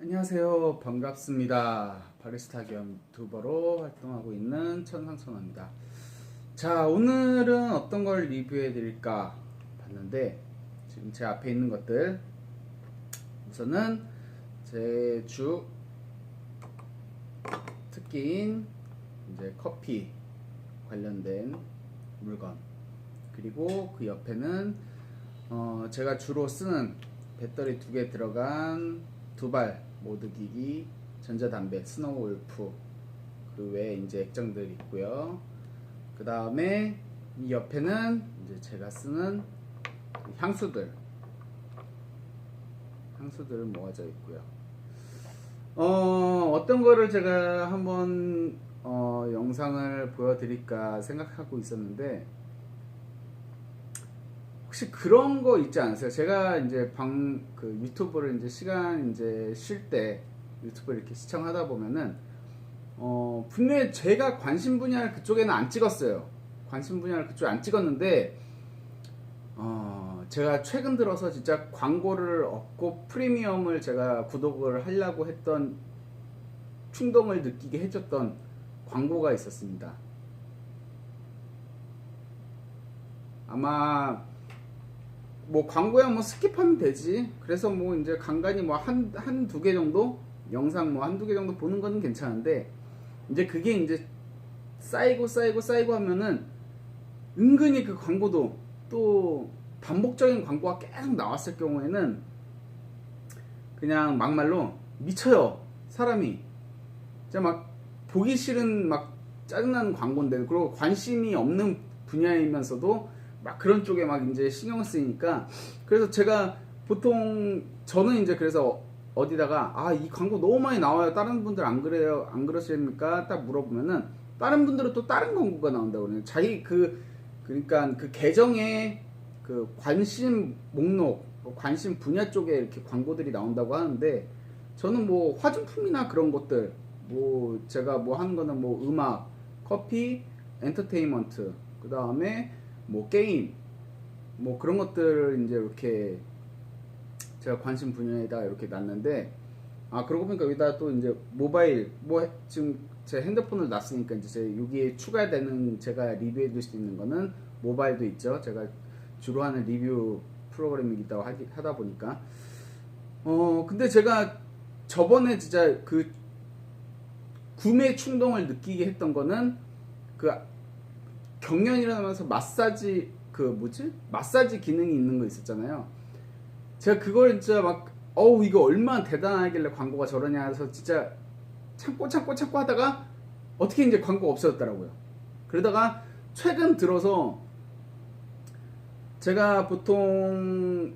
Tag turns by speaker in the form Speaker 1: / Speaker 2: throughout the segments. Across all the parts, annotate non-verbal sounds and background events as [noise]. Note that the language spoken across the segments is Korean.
Speaker 1: 안녕하세요. 반갑습니다. 바리스타 겸 유튜버로 활동하고 있는 천상천어입니다. 자, 오늘은 어떤 걸 리뷰해 드릴까 봤는데, 지금 제 앞에 있는 것들, 우선은 제 주 특기인 이제 커피 관련된 물건, 그리고 그 옆에는 어, 제가 주로 쓰는 배터리 두 개 들어간 두발 모드기기 전자담배 스노우 울프 그 외에 이제 액정들이 있고요. 그 다음에 이 옆에는 이제 제가 쓰는 향수들 향수들 모아져 있고요. 어, 어떤 거를 제가 한번 어, 영상을 보여드릴까 생각하고 있었는데 혹시 그런 거 있지 않으세요? 제가 이제 방 그 유튜브를 이제 시간 이제 쉴 때 유튜브 이렇게 시청하다 보면은 어 분명히 제가 관심 분야를 그쪽에는 안 찍었어요. 관심 분야를 그쪽에 안 찍었는데 어 제가 최근 들어서 진짜 광고를 얻고 프리미엄을 제가 구독을 하려고 했던 충동을 느끼게 해줬던 광고가 있었습니다. 아마 뭐 광고야 뭐 스킵하면 되지. 그래서 뭐 이제 간간히 뭐 한 한 두 개 정도 영상 뭐 한두 개 정도 보는 거는 괜찮은데 이제 그게 이제 쌓이고 쌓이고 쌓이고 하면은 은근히 그 광고도 또 반복적인 광고가 계속 나왔을 경우에는 그냥 막말로 미쳐요 사람이 진짜 막 보기 싫은 막 짜증나는 광고인데 그리고 관심이 없는 분야이면서도 막 그런 쪽에 막 이제 신경 쓰이니까 그래서 제가 보통 저는 이제 그래서 어디다가 아 이 광고 너무 많이 나와요. 다른 분들 안 그래요? 안 그러십니까 딱 물어보면은 다른 분들은 또 다른 광고가 나온다고 그래요. 자기 그 그러니까 그 계정에 그 관심 목록 뭐 관심 분야 쪽에 이렇게 광고들이 나온다고 하는데 저는 뭐 화장품이나 그런 것들 뭐 제가 뭐 하는 거는 뭐 음악 커피 엔터테인먼트 그 다음에 뭐 게임 뭐 그런 것들을 이제 이렇게 제가 관심 분야에다 이렇게 놨는데 아 그러고 보니까 여기다 또 이제 모바일 뭐 해- 지금 제 핸드폰을 놨으니까 이제 제 여기에 추가되는 제가 리뷰해 줄 수 있는 거는 모바일도 있죠. 제가 주로 하는 리뷰 프로그램이 있다고 하기, 하다 보니까. 어 근데 제가 저번에 진짜 그 구매 충동을 느끼게 했던 거는 그 경련이라면서 마사지 그 뭐지 마사지 기능이 있는 거 있었잖아요. 제가 그걸 진짜 막 어우 이거 얼마나 대단하길래 광고가 저러냐 해서 진짜 참고 참고 참고 하다가 어떻게 이제 광고 없어졌더라고요. 그러다가 최근 들어서 제가 보통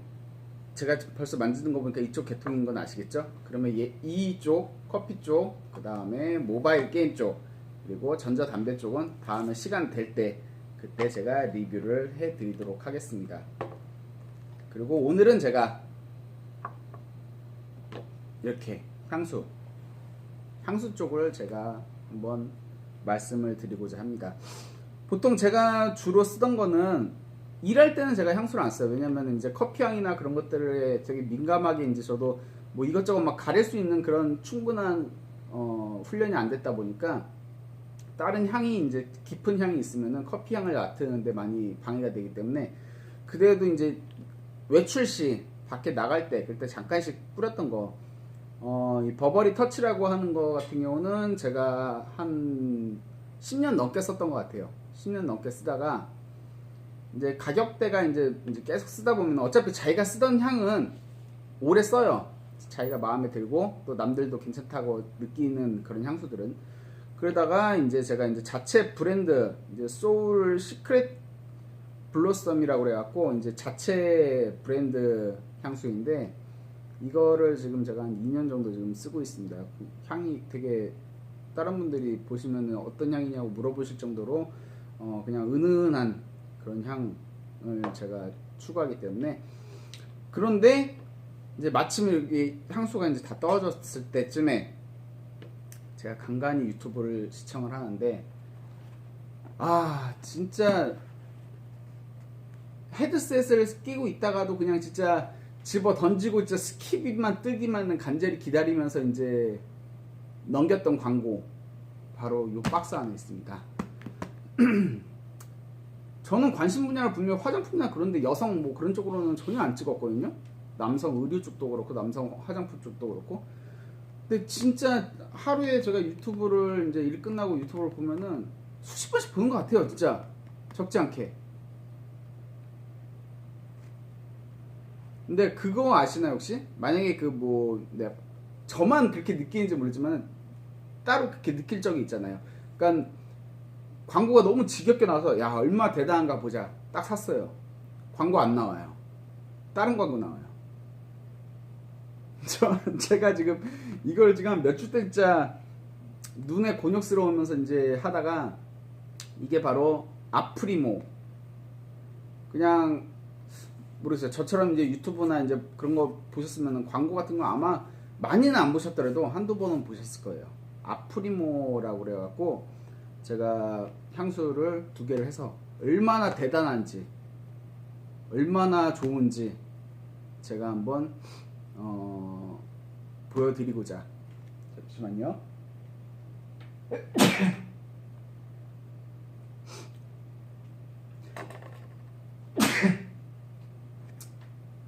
Speaker 1: 제가 벌써 만지는 거 보니까 이쪽 계통인 건 아시겠죠? 그러면 얘, 이쪽 커피 쪽, 그 다음에 모바일 게임 쪽, 그리고 전자담배 쪽은 다음에 시간 될 때 그때 제가 리뷰를 해드리도록 하겠습니다. 그리고 오늘은 제가 이렇게 향수, 향수 쪽을 제가 한번 말씀을 드리고자 합니다. 보통 제가 주로 쓰던 거는 일할 때는 제가 향수를 안 써요. 왜냐면 이제 커피 향이나 그런 것들에 되게 민감하게 이제 저도 뭐 이것저것 막 가릴 수 있는 그런 충분한 어, 훈련이 안 됐다 보니까 다른 향이 이제 깊은 향이 있으면은 커피 향을 맡는데 많이 방해가 되기 때문에 그래도 이제 외출 시 밖에 나갈 때 그때 잠깐씩 뿌렸던 거 어, 이 버버리 터치라고 하는 거 같은 경우는 제가 한 10년 넘게 썼던 것 같아요. 10년 넘게 쓰다가 이제 가격대가 이제, 이제 계속 쓰다 보면 어차피 자기가 쓰던 향은 오래 써요. 자기가 마음에 들고 또 남들도 괜찮다고 느끼는 그런 향수들은 그러다가 이제 제가 이제 자체 브랜드 이제 소울 시크릿 블로썸이라고 그래갖고 이제 자체 브랜드 향수인데 이거를 지금 제가 한 2년 정도 지금 쓰고 있습니다. 향이 되게 다른 분들이 보시면은 어떤 향이냐고 물어보실 정도로 어 그냥 은은한 그런 향을 제가 추구하기 때문에 그런데 이제 마침 여기 향수가 이제 다 떨어졌을 때쯤에 제가 간간히 유튜브를 시청을 하는데 아 진짜 헤드셋을 끼고 있다가도 그냥 진짜 집어 던지고 이제 스킵만 뜨기만 간절히 기다리면서 이제 넘겼던 광고 바로 이 박스 안에 있습니다. [clears throat] 저는 관심 분야가 분명 화장품이나 그런데 여성 뭐 그런 쪽으로는 전혀 안 찍었거든요. 남성 의류 쪽도 그렇고 남성 화장품 쪽도 그렇고. 근데 진짜 하루에 제가 유튜브를 이제 일 끝나고 유튜브를 보면은 수십 번씩 보는 것 같아요, 진짜 적지 않게. 근데 그거 아시나요 혹시? 만약에 그뭐 네, 저만 그렇게 느끼는지 모르지만 따로 그렇게 느낄 적이 있잖아요. 그러니까 광고가 너무 지겹게 나와서 야 얼마 대단한가 보자 딱 샀어요. 광고 안 나와요. 다른 광고 나와요. 저 제가 지금 이걸 지금 한 몇 주때 진짜 눈에 곤욕스러우면서 이제 하다가 이게 바로 아프리모 그냥 모르겠어요. 저처럼 이제 유튜브나 이제 그런 거 보셨으면 광고 같은 거 아마 많이는 안 보셨더라도 한두 번은 보셨을 거예요. 아프리모라고 그래갖고 제가 향수를 두 개를 해서 얼마나 대단한지 얼마나 좋은지 제가 한번 어, 보여드리고자 잠시만요.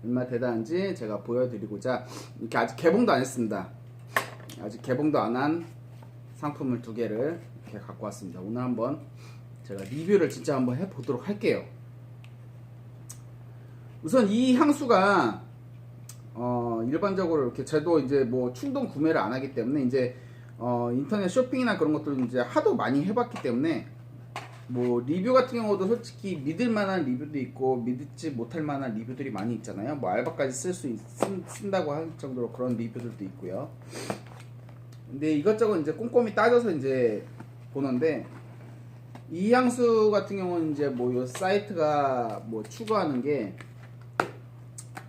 Speaker 1: 얼마나 대단한지 제가 보여드리고자 이렇게 아직 개봉도 안 했습니다. 아직 개봉도 안 한 상품을 두 개를 이렇게 갖고 왔습니다. 오늘 한번 제가 리뷰를 진짜 한번 해보도록 할게요. 우선 이 향수가 어, 일반적으로 이렇게 저도 이제 뭐 충동 구매를 안 하기 때문에 이제 어, 인터넷 쇼핑이나 그런 것들 이제 하도 많이 해봤기 때문에 뭐 리뷰 같은 경우도 솔직히 믿을 만한 리뷰도 있고 믿지 못할 만한 리뷰들이 많이 있잖아요. 뭐 알바까지 쓸 수 쓴다고 할 정도로 그런 리뷰들도 있고요. 근데 이것저것 이제 꼼꼼히 따져서 이제 보는데 이 향수 같은 경우는 이제 뭐 요 사이트가 뭐 추구하는 게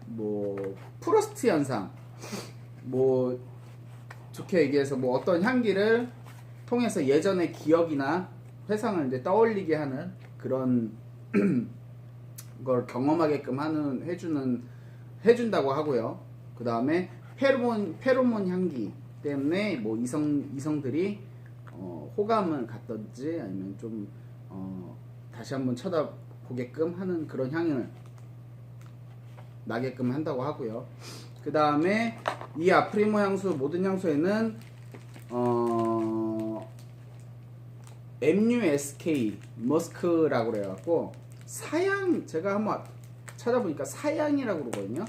Speaker 1: 뭐 프로스트 현상 뭐 좋게 얘기해서 뭐 어떤 향기를 통해서 예전의 기억이나 회상을 이제 떠올리게 하는 그런 [clears throat] 걸 경험하게끔 하는 해주는 해준다고 하고요. 그 다음에 페로몬 페로몬 향기 때문에 뭐 이성 이성들이 어, 호감을 갖든지 아니면 좀 어, 다시 한번 쳐다보게끔 하는 그런 향을 나게끔 한다고 하고요. 그 다음에 이 아프리모 향수 모든 향수에는 어, MUSK 머스크라고 그래갖고 사양 제가 한번 찾아보니까 사양이라고 그러거든요.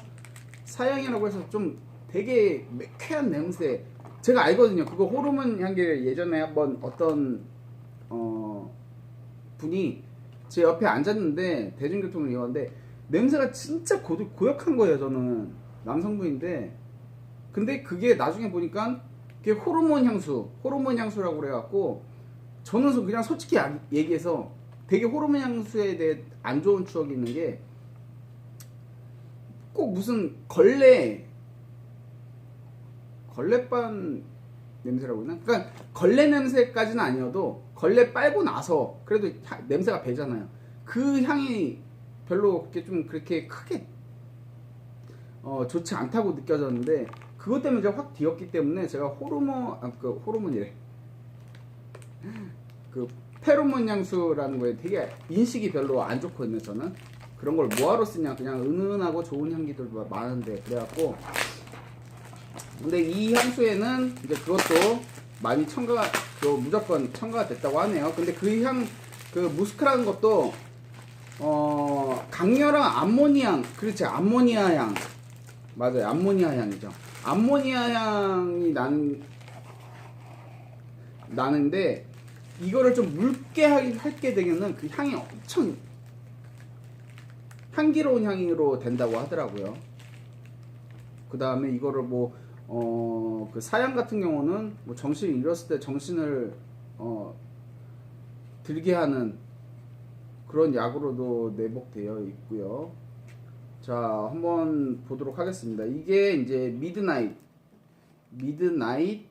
Speaker 1: 사양이라고 해서 좀 되게 매쾌한 냄새. 제가 알거든요. 그거 호르몬 향기를 예전에 한번 어떤 어 분이 제 옆에 앉았는데 대중교통을 이용하는데 냄새가 진짜 고, 고약한 거예요. 저는 남성분인데 근데 그게 나중에 보니까 그게 호르몬 향수, 호르몬 향수라고 그래갖고 저는 그냥 솔직히 아- 얘기해서 되게 호르몬 향수에 대해 안 좋은 추억이 있는 게 꼭 무슨 걸레 걸레반 냄새라고 했나? 그러니까 걸레 냄새까지는 아니어도 걸레 빨고 나서 그래도 하- 냄새가 배잖아요. 그 향이 별로 그렇게 좀 그렇게 크게 어, 좋지 않다고 느껴졌는데 그것 때문에 제가 확 뒤었기 때문에 제가 호르몬 아, 그 호르몬이래. [laughs] 그 페로몬 향수라는 거에 되게 인식이 별로 안 좋거든요 저는. 그런 걸 뭐하러 쓰냐. 그냥 은은하고 좋은 향기들도 많은데 그래갖고. 근데 이 향수에는 이제 그것도 많이 첨가가 그 무조건 첨가가 됐다고 하네요. 근데 그 향 그 무스크라는 것도 어 강렬한 암모니아 그렇지 암모니아 향. 맞아요 암모니아 향이죠. 암모니아 향이 나는 나는데 이거를 좀 묽게 할게 되면은 그 향이 엄청 향기로운 향으로 된다고 하더라고요. 그 다음에 이거를 뭐, 어, 그 사양 같은 경우는 뭐 정신이 잃었을 때 정신을, 어, 들게 하는 그런 약으로도 내복되어 있고요. 자, 한번 보도록 하겠습니다. 이게 이제 미드나잇 미드나잇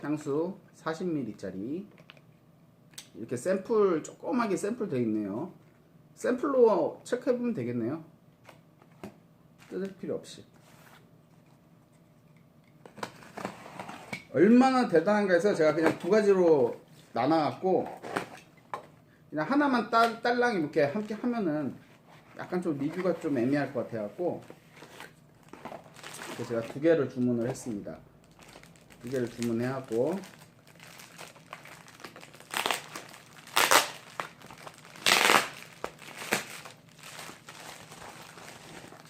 Speaker 1: 향수 40ml짜리 이렇게 샘플 조그맣게 샘플 되어 있네요. 샘플로 체크해 보면 되겠네요. 뜯을 필요 없이. 얼마나 대단한가 해서 제가 그냥 두 가지로 나눠갖고 그냥 하나만 딸, 딸랑 이렇게 함께 하면은 약간 좀 리뷰가 좀 애매할 것 같아갖고 제가 두 개를 주문을 했습니다. 두 개를 주문해갖고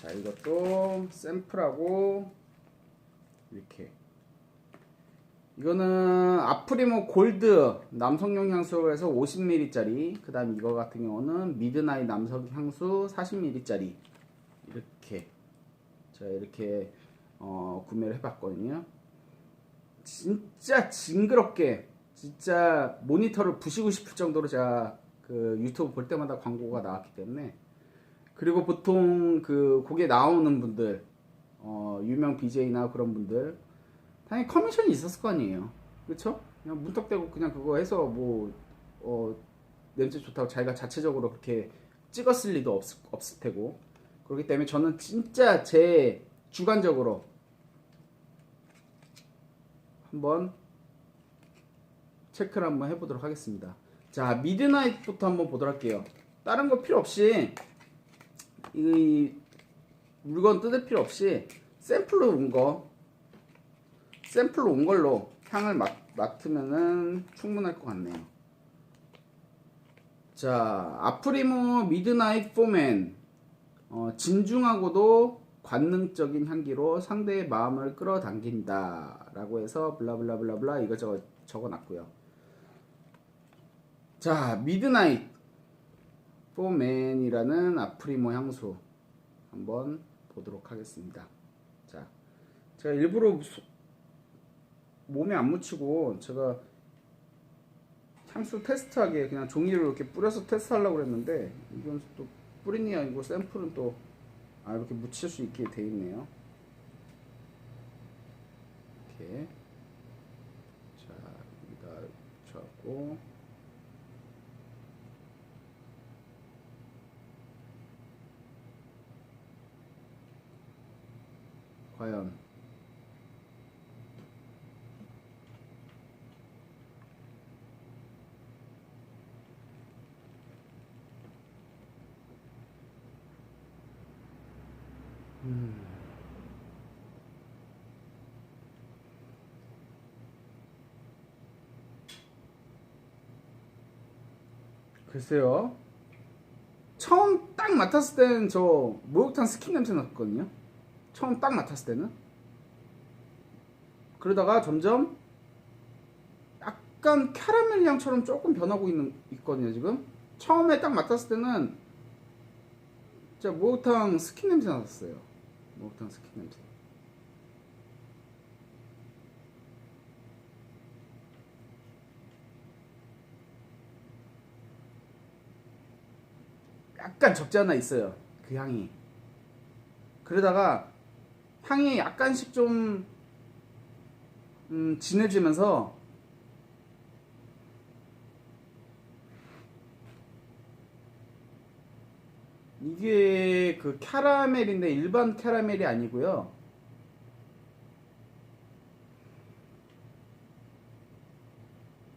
Speaker 1: 자 이것도 샘플하고 이렇게 이거는 아프리모 골드 남성용 향수에서 50ml짜리 그 다음 이거 같은 경우는 미드나잇 남성 향수 40ml짜리 이렇게 제가 이렇게 어, 구매를 해봤거든요. 진짜 징그럽게 진짜 모니터를 부시고 싶을 정도로 제가 그 유튜브 볼 때마다 광고가 나왔기 때문에. 그리고 보통 그 거기에 나오는 분들 어, 유명 BJ나 그런 분들 당연히 커미션이 있었을 거 아니에요. 그렇죠? 그냥 문턱대고 그냥 그거 해서 뭐 어, 냄새 좋다고 자기가 자체적으로 그렇게 찍었을 리도 없, 없을 테고 그렇기 때문에 저는 진짜 제 주관적으로 한번 체크를 한번 해보도록 하겠습니다. 자 미드나잇부터 한번 보도록 할게요. 다른 거 필요 없이 이 물건 뜯을 필요 없이 샘플로 온 거 샘플로 온 걸로 향을 맡, 맡으면은 충분할 것 같네요. 자, 아프리모 미드나잇 포맨 어, 진중하고도 관능적인 향기로 상대의 마음을 끌어당긴다 라고 해서 블라블라블라블라 이거 저거 적어놨고요. 자, 미드나잇 포맨이라는 아프리모 향수 한번 보도록 하겠습니다. 자, 제가 일부러 소- 몸에 안 묻히고 제가 향수 테스트하게 그냥 종이를 이렇게 뿌려서 테스트하려고 그랬는데 이건 또 뿌린이 아니고 샘플은 또 아, 이렇게 묻힐 수 있게 돼 있네요. 이렇게 자 여기다 붙여갖고 과연 글쎄요. 처음 딱 맡았을 때는 저 목욕탕 스킨 냄새 났거든요. 처음 딱 맡았을 때는. 그러다가 점점 약간 캐러멜 향처럼 조금 변하고 있는 있거든요 지금. 처음에 딱 맡았을 때는 진짜 목욕탕 스킨 냄새 났었어요. 목욕탕 스킨 냄새. 약간 적지 않아 있어요. 그 향이. 그러다가 향이 약간씩 좀 음, 진해지면서 이게 그 캐러멜인데 일반 캐러멜이 아니고요.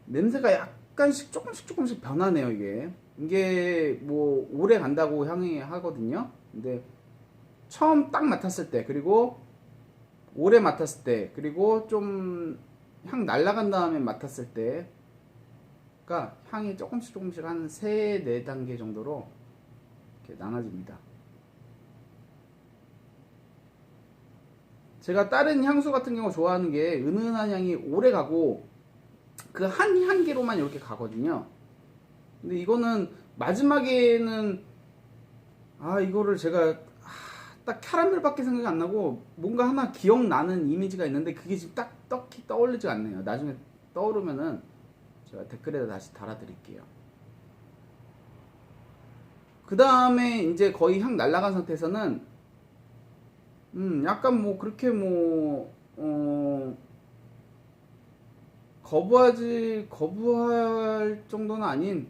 Speaker 1: 냄새가 약간씩 조금씩 조금씩 변하네요 이게 이게 뭐 오래 간다고 향이 하거든요 근데 처음 딱 맡았을 때 그리고 오래 맡았을 때 그리고 좀 향 날라간 다음에 맡았을 때가 향이 조금씩 조금씩 한 3, 4단계 정도로 이렇게 나눠집니다 제가 다른 향수 같은 경우 좋아하는 게 은은한 향이 오래 가고 그 한 향기로만 이렇게 가거든요. 근데 이거는 마지막에는 아 이거를 제가 아, 딱 캐러멜밖에 생각이 안 나고 뭔가 하나 기억나는 이미지가 있는데 그게 지금 딱 떡히 떠올리지 않네요. 나중에 떠오르면은 제가 댓글에다 다시 달아드릴게요. 그 다음에 이제 거의 향 날라간 상태에서는 음 약간 뭐 그렇게 뭐 어. 거부하지 거부할 정도는 아닌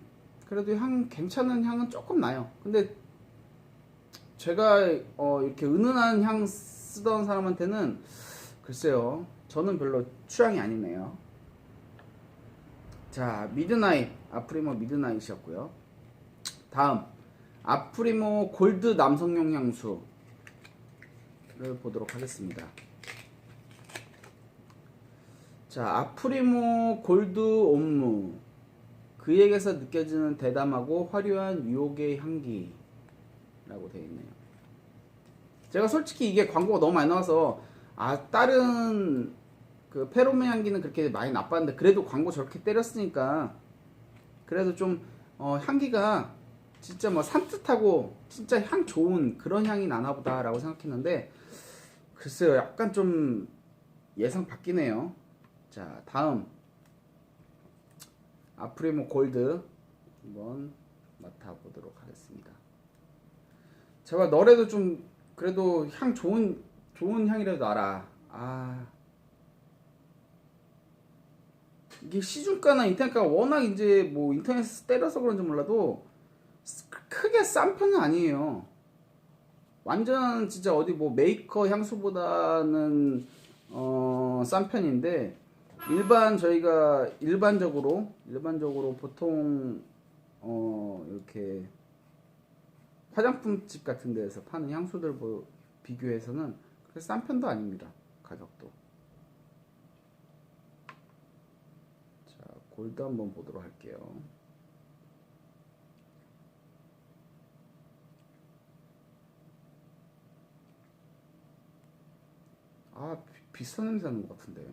Speaker 1: 그래도 향 괜찮은 향은 조금 나요. 근데 제가 어 이렇게 은은한 향 쓰던 사람한테는 글쎄요 저는 별로 취향이 아니네요. 자, 미드나잇 아프리모 미드나잇이었고요. 다음 아프리모 골드 남성용 향수를 보도록 하겠습니다. 자, 아프리모 골드 옴무 그에게서 느껴지는 대담하고 화려한 유혹의 향기라고 되어 있네요. 제가 솔직히 이게 광고가 너무 많이 나와서 아 다른 그 페로몬 향기는 그렇게 많이 나빴는데 그래도 광고 저렇게 때렸으니까 그래도 좀 어, 향기가 진짜 뭐 산뜻하고 진짜 향 좋은 그런 향이 나나 보다라고 생각했는데 글쎄요 약간 좀 예상 바뀌네요 자 다음 아프리모 골드 한번 맡아보도록 하겠습니다. 제발 너래도 좀 그래도 향 좋은 좋은 향이라도 나라. 아. 이게 시중가나 인터넷가가 워낙 이제 뭐 인터넷에서 때려서 그런지 몰라도 크게 싼 편은 아니에요. 완전 진짜 어디 뭐 메이커 향수보다는 어, 싼 편인데 일반 저희가 일반적으로 일반적으로 보통 어, 이렇게 화장품집 같은 데에서 파는 향수들 뭐 비교해서는 그렇게 싼 편도 아닙니다. 가격도. 자, 골드 한번 보도록 할게요. 아, 비, 비슷한 냄새 나는 것 같은데.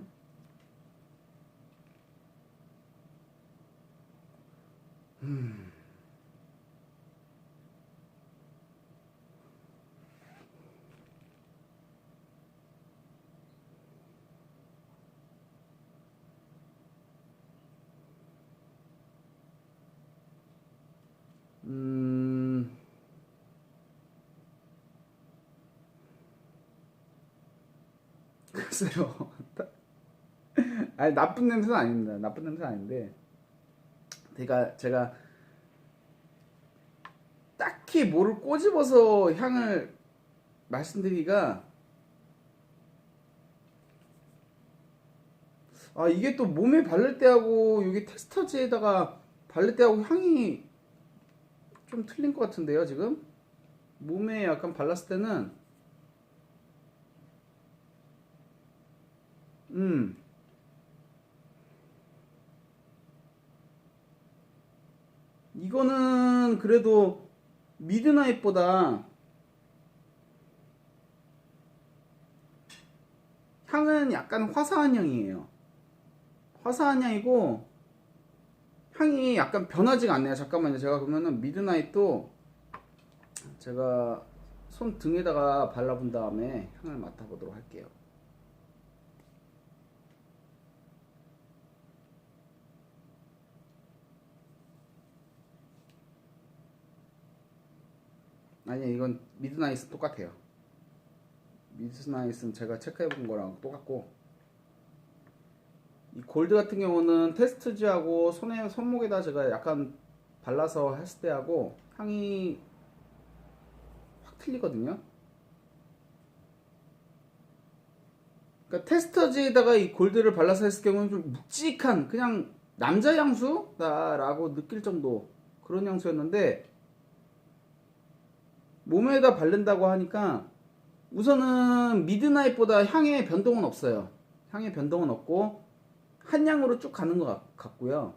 Speaker 1: 음, [laughs] 글쎄요. [laughs] 아니, 나쁜 냄새는 아닙니다. 나쁜 냄새는 아닌데. 제가, 제가 딱히 뭐를 꼬집어서 향을 말씀드리기가 아, 이게 또 몸에 바를 때하고 여기 텍스터지에다가 바를 때하고 향이 좀 틀린 것 같은데요, 지금? 몸에 약간 발랐을 때는 음. 이거는 그래도 미드나잇보다 향은 약간 화사한 향이에요. 화사한 향이고 향이 약간 변하지가 않네요. 잠깐만요. 제가 그러면은 미드나잇도 제가 손 등에다가 발라본 다음에 향을 맡아보도록 할게요. 아니 이건 미드나잇은 똑같아요. 미드나잇은 제가 체크해 본 거랑 똑같고 이 골드 같은 경우는 테스트지하고 손에 손목에다 제가 약간 발라서 했을 때하고 향이 확 틀리거든요. 그러니까 테스터지에다가 이 골드를 발라서 했을 경우는 좀 묵직한 그냥 남자 향수다라고 느낄 정도 그런 향수였는데 몸에다 바른다고 하니까 우선은 미드나잇보다 향의 변동은 없어요. 향의 변동은 없고 한 향으로 쭉 가는 것 같고요.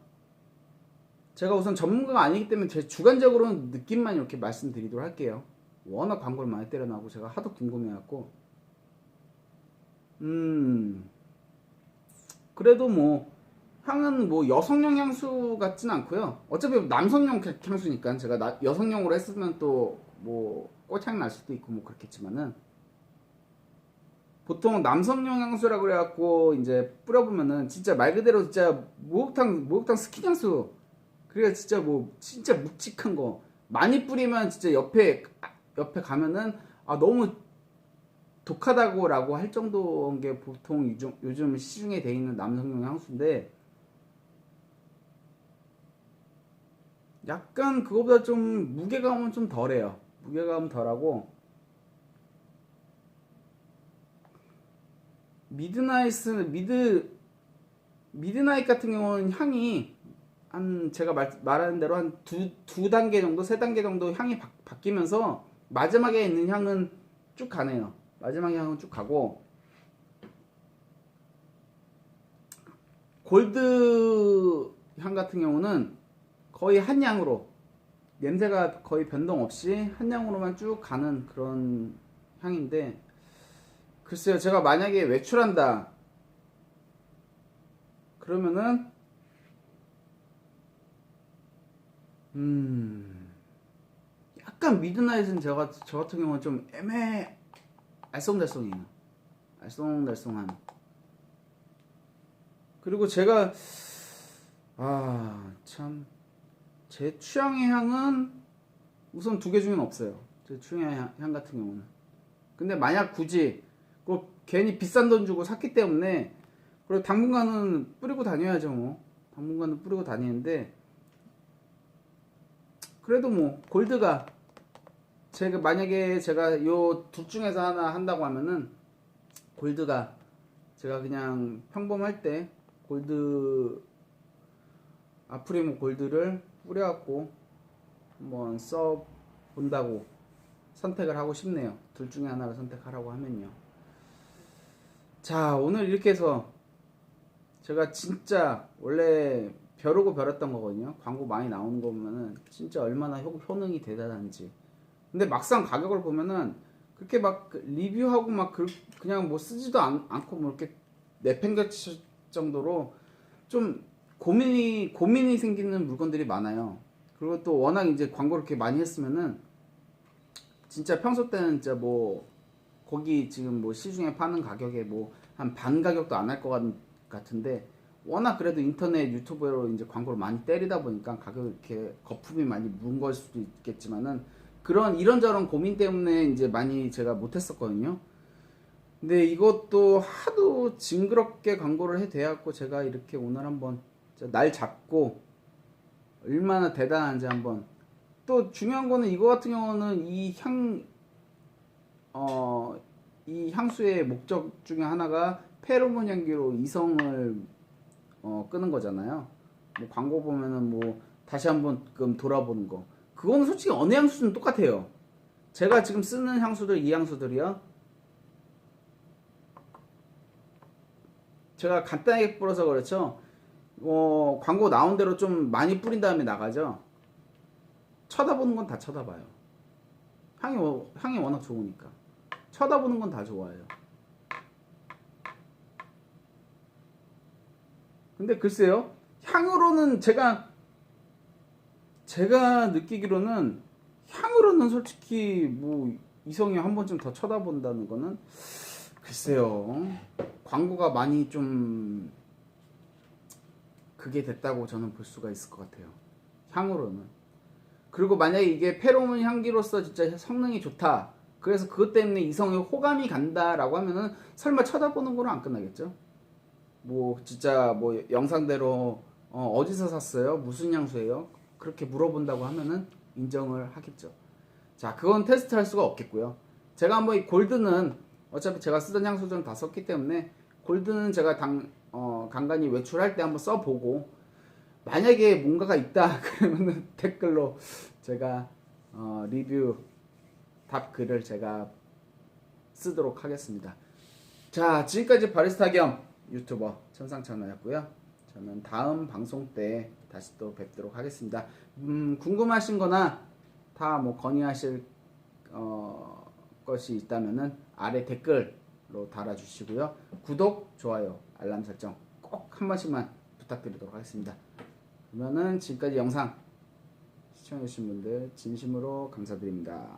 Speaker 1: 제가 우선 전문가가 아니기 때문에 제 주관적으로는 느낌만 이렇게 말씀드리도록 할게요. 워낙 광고를 많이 때려나고 제가 하도 궁금해갖고 음 그래도 뭐 향은 뭐 여성용 향수 같진 않고요. 어차피 남성용 향수니까 제가 나, 여성용으로 했으면 또 뭐 꽃향 날 수도 있고 뭐 그렇겠지만은 보통 남성용 향수라 그래갖고 이제 뿌려보면은 진짜 말 그대로 진짜 목욕탕 목욕탕 스킨 향수 그래 진짜 뭐 진짜 묵직한 거 많이 뿌리면 진짜 옆에 옆에 가면은 아 너무 독하다고라고 할 정도인 게 보통 요즘, 요즘 시중에 돼 있는 남성용 향수인데 약간 그거보다 좀 무게감은 좀 덜해요. 무게감은 덜하고 미드나잇은 미드 미드나잇 같은 경우는 향이 한 제가 말, 말하는 대로 한 두 두 단계 정도 세 단계 정도 향이 바, 바뀌면서 마지막에 있는 향은 쭉 가네요. 마지막 향은 쭉 가고 골드 향 같은 경우는 거의 한 향으로 냄새가 거의 변동 없이 한 향으로만 쭉 가는 그런 향인데 글쎄요 제가 만약에 외출한다. 그러면은 음 약간 미드나잇은 제가 저 같은 경우는 좀 애매 알쏭달쏭해요. 알쏭달쏭한 그리고 제가 아참 제 취향의 향은 우선 두 개 중에는 없어요. 제 취향의 향, 향 같은 경우는. 근데 만약 굳이 그 괜히 비싼 돈 주고 샀기 때문에 그리고 당분간은 뿌리고 다녀야죠 뭐. 당분간은 뿌리고 다니는데 그래도 뭐 골드가 제가 만약에 제가 요 둘 중에서 하나 한다고 하면은 골드가 제가 그냥 평범할 때 골드 아프리모 골드를 뿌려갖고 한번 써 본다고 선택을 하고 싶네요. 둘 중에 하나를 선택하라고 하면요. 자 오늘 이렇게 해서 제가 진짜 원래 벼르고 벼렸던 거거든요. 광고 많이 나오는 거 보면은 진짜 얼마나 효, 효능이 대단한지. 근데 막상 가격을 보면은 그렇게 막그 리뷰하고 막 그, 그냥 뭐 쓰지도 않, 않고 뭐 이렇게 내팽개칠 정도로 좀 고민이 고민이 생기는 물건들이 많아요. 그리고 또 워낙 이제 광고를 이렇게 많이 했으면은 진짜 평소 때는 진짜 뭐 거기 지금 뭐 시중에 파는 가격에 뭐 한 반 가격도 안 할 것 같은데 워낙 그래도 인터넷 유튜브로 이제 광고를 많이 때리다 보니까 가격 이렇게 거품이 많이 문 걸 수도 있겠지만은 그런 이런저런 고민 때문에 이제 많이 제가 못했었거든요. 근데 이것도 하도 징그럽게 광고를 해대갖고 제가 이렇게 오늘 한번 날 잡고 얼마나 대단한지 한번 또 중요한 거는 이거 같은 경우는 이 향, 어, 이 향수의 목적 중에 하나가 페로몬 향기로 이성을 어, 끄는 거잖아요. 뭐 광고 보면은 뭐 다시 한번 끔 돌아보는 거. 그거는 솔직히 어느 향수든 똑같아요. 제가 지금 쓰는 향수들 이 향수들이요. 제가 간단하게 뿌려서 그렇죠. 어, 광고 나온 대로 좀 많이 뿌린 다음에 나가죠. 쳐다보는 건 다 쳐다봐요. 향이 워- 향이 워낙 좋으니까 쳐다보는 건 다 좋아해요. 근데 글쎄요, 향으로는 제가 제가 느끼기로는 향으로는 솔직히 뭐 이성이 한 번쯤 더 쳐다본다는 거는 글쎄요, 광고가 많이 좀 그게 됐다고 저는 볼 수가 있을 것 같아요. 향으로는. 그리고 만약에 이게 페로몬 향기로서 진짜 성능이 좋다. 그래서 그것 때문에 이성에 호감이 간다라고 하면은 설마 쳐다보는 거로 안 끝나겠죠? 뭐 진짜 뭐 영상대로 어, 디서 샀어요? 무슨 향수예요? 그렇게 물어본다고 하면은 인정을 하겠죠. 자, 그건 테스트할 수가 없겠고요. 제가 한번 이 골드는 어차피 제가 쓰던 향수들은 다 썼기 때문에 골드는 제가 당 어, 간간히 외출할 때 한번 써보고 만약에 뭔가가 있다 [laughs] 그러면은 댓글로 제가 어, 리뷰 답 글을 제가 쓰도록 하겠습니다. 자, 지금까지 바리스타 겸 유튜버 천상천하였고요. 저는 다음 방송 때 다시 또 뵙도록 하겠습니다. 음, 궁금하신 거나 다 뭐 건의하실 어, 것이 있다면은 아래 댓글로 달아주시고요. 구독, 좋아요, 알람 설정 꼭 한 번씩만 부탁드리도록 하겠습니다. 그러면은 지금까지 영상 시청해주신 분들 진심으로 감사드립니다.